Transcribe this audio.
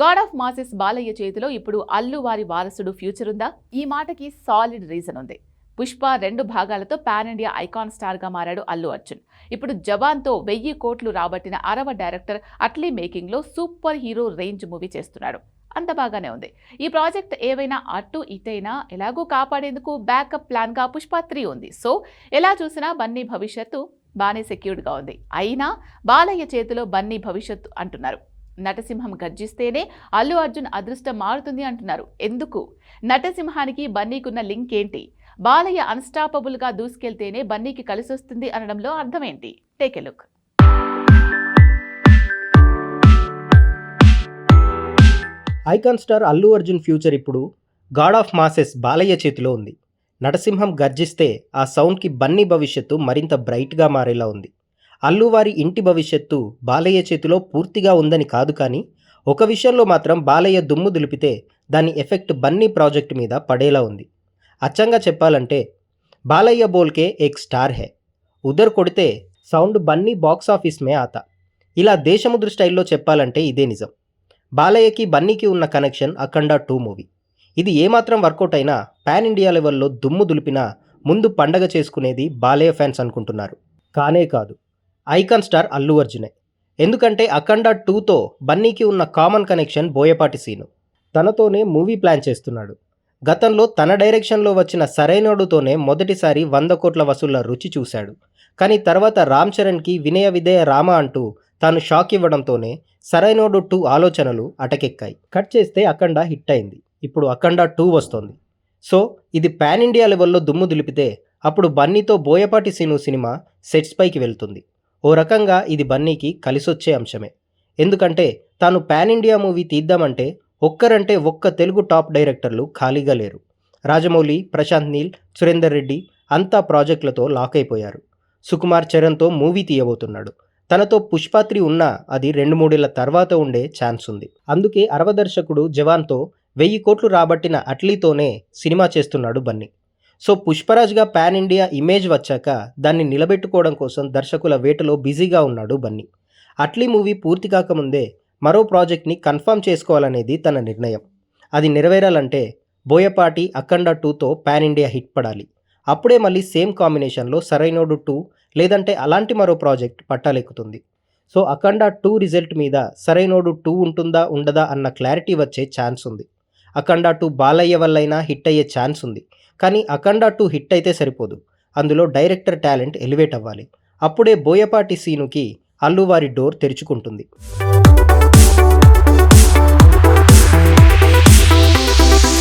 God of masses Balayya చేతిలో ఇప్పుడు అల్లు వారి వారసుడు ఫ్యూచర్ ఉందా? ఈ మాటకి సాలిడ్ రీజన్ ఉంది. పుష్ప రెండు భాగాలతో పాన్ ఇండియా ఐకాన్ స్టార్గా మారాడు అల్లు అర్జున్. ఇప్పుడు జవాన్తో వెయ్యి కోట్లు రాబట్టిన అరవ డైరెక్టర్ అట్లీ మేకింగ్లో సూపర్ హీరో రేంజ్ మూవీ చేస్తున్నాడు. అంత బాగానే ఉంది. ఈ ప్రాజెక్ట్ ఏవైనా అటు ఇటైనా ఎలాగూ కాపాడేందుకు బ్యాకప్ ప్లాన్గా పుష్ప త్రీ ఉంది. సో ఎలా చూసినా బన్నీ భవిష్యత్తు బాగానే సెక్యూర్డ్గా ఉంది. అయినా బాలయ్య చేతిలో బన్నీ భవిష్యత్తు అంటున్నారు. నటసింహం గర్జిస్తేనే అల్లు అర్జున్ అదృష్టం మారుతుంది అంటున్నారు. ఎందుకు? నటసింహానికి బన్నీకున్న లింక్ ఏంటి? బాలయ్య అన్స్టాపబుల్గా దూసుకెళ్తేనే బన్నీకి కలిసొస్తుంది అనడంలో అర్థమేంటి? Take a look. Icon star Allu Arjun future ఇప్పుడు గాడ్ ఆఫ్ మాసెస్ బాలయ్య చేతిలో ఉంది. నటసింహం గర్జిస్తే ఆ సౌండ్కి బన్నీ భవిష్యత్తు మరింత బ్రైట్గా మారేలా ఉంది. అల్లువారి ఇంటి భవిష్యత్తు బాలయ్య చేతిలో పూర్తిగా ఉందని కాదు కానీ ఒక విషయంలో మాత్రం బాలయ్య దుమ్ము దులిపితే దాని ఎఫెక్ట్ బన్నీ ప్రాజెక్ట్ మీద పడేలా ఉంది. అచ్చంగా చెప్పాలంటే బాలయ్య బోల్కే ఏక్ స్టార్ హే. ఉదర్ కొడితే సౌండ్ బన్నీ బాక్స్ ఆఫీస్ మే ఆత. ఇలా దేశముద్ర స్టైల్లో చెప్పాలంటే ఇదే నిజం. బాలయ్యకి బన్నీకి ఉన్న కనెక్షన్ అఖండ టూ మూవీ. ఇది ఏమాత్రం వర్కౌట్ అయినా పాన్ ఇండియా లెవెల్లో దుమ్ము దులిపినా ముందు పండగ చేసుకునేది బాలయ్య ఫ్యాన్స్ అనుకుంటున్నారు. కానే కాదు. ఐకాన్ స్టార్ అల్లు అర్జునే. ఎందుకంటే అఖండ టూతో బన్నీకి ఉన్న కామన్ కనెక్షన్ బోయపాటి సీను. తనతోనే మూవీ ప్లాన్ చేస్తున్నాడు. గతంలో తన డైరెక్షన్లో వచ్చిన సరైనోడుతోనే మొదటిసారి వంద కోట్ల వసూళ్ళ రుచి చూశాడు. కానీ తర్వాత రామ్ చరణ్కి వినయ విధేయ రామ అంటూ తాను షాక్ ఇవ్వడంతోనే సరైనోడు టూ ఆలోచనలు అటకెక్కాయి. కట్ చేస్తే అఖండ హిట్ అయింది. ఇప్పుడు అఖండ టూ వస్తోంది. సో ఇది పాన్ ఇండియా లెవెల్లో దుమ్ము దులిపితే అప్పుడు బన్నీతో బోయపాటి సీను సినిమా సెట్స్ పైకి వెళ్తుంది. ఓ రకంగా ఇది బన్నీకి కలిసొచ్చే అంశమే. ఎందుకంటే తాను పాన్ ఇండియా మూవీ తీద్దామంటే ఒక్కరంటే ఒక్క తెలుగు టాప్ డైరెక్టర్లు ఖాళీగా లేరు. రాజమౌళి ప్రశాంత్ నీల్ సురేందర్ రెడ్డి అంతా ప్రాజెక్టులతో లాక్ అయిపోయారు. సుకుమార్ చరణ్తో మూవీ తీయబోతున్నాడు. తనతో పుష్పాత్రి ఉన్నా అది రెండు మూడేళ్ళ తర్వాత ఉండే ఛాన్స్ ఉంది. అందుకే అరవ దర్శకుడు జవాన్తో వెయ్యి కోట్లు రాబట్టిన అట్లీతోనే సినిమా చేస్తున్నాడు బన్నీ. సో పుష్పరాజ్గా పాన్ ఇండియా ఇమేజ్ వచ్చాక దాన్ని నిలబెట్టుకోవడం కోసం దర్శకుల వేటలో బిజీగా ఉన్నాడు బన్నీ. అట్లీ మూవీ పూర్తి కాకముందే మరో ప్రాజెక్ట్ని కన్ఫర్మ్ చేసుకోవాలనేది తన నిర్ణయం. అది నెరవేరాలంటే బోయపాటి అఖండ టూతో పాన్ ఇండియా హిట్ పడాలి. అప్పుడే మళ్ళీ సేమ్ కాంబినేషన్లో సరైనోడు టూ లేదంటే అలాంటి మరో ప్రాజెక్ట్ పట్టాలెక్కుతుంది. సో అఖండ టూ రిజల్ట్ మీద సరైనోడు టూ ఉంటుందా ఉండదా అన్న క్లారిటీ వచ్చే ఛాన్స్ ఉంది అఖండ టూ బాలయ్య వల్లైనా హిట్ అయ్యే ఛాన్స్ ఉంది. కానీ అఖండ టూ హిట్ అయితే సరిపోదు. అందులో డైరెక్టర్ టాలెంట్ ఎలివేట్ అవ్వాలి. అప్పుడే బోయపాటి సీనుకి అల్లువారి డోర్ తెరుచుకుంటుంది.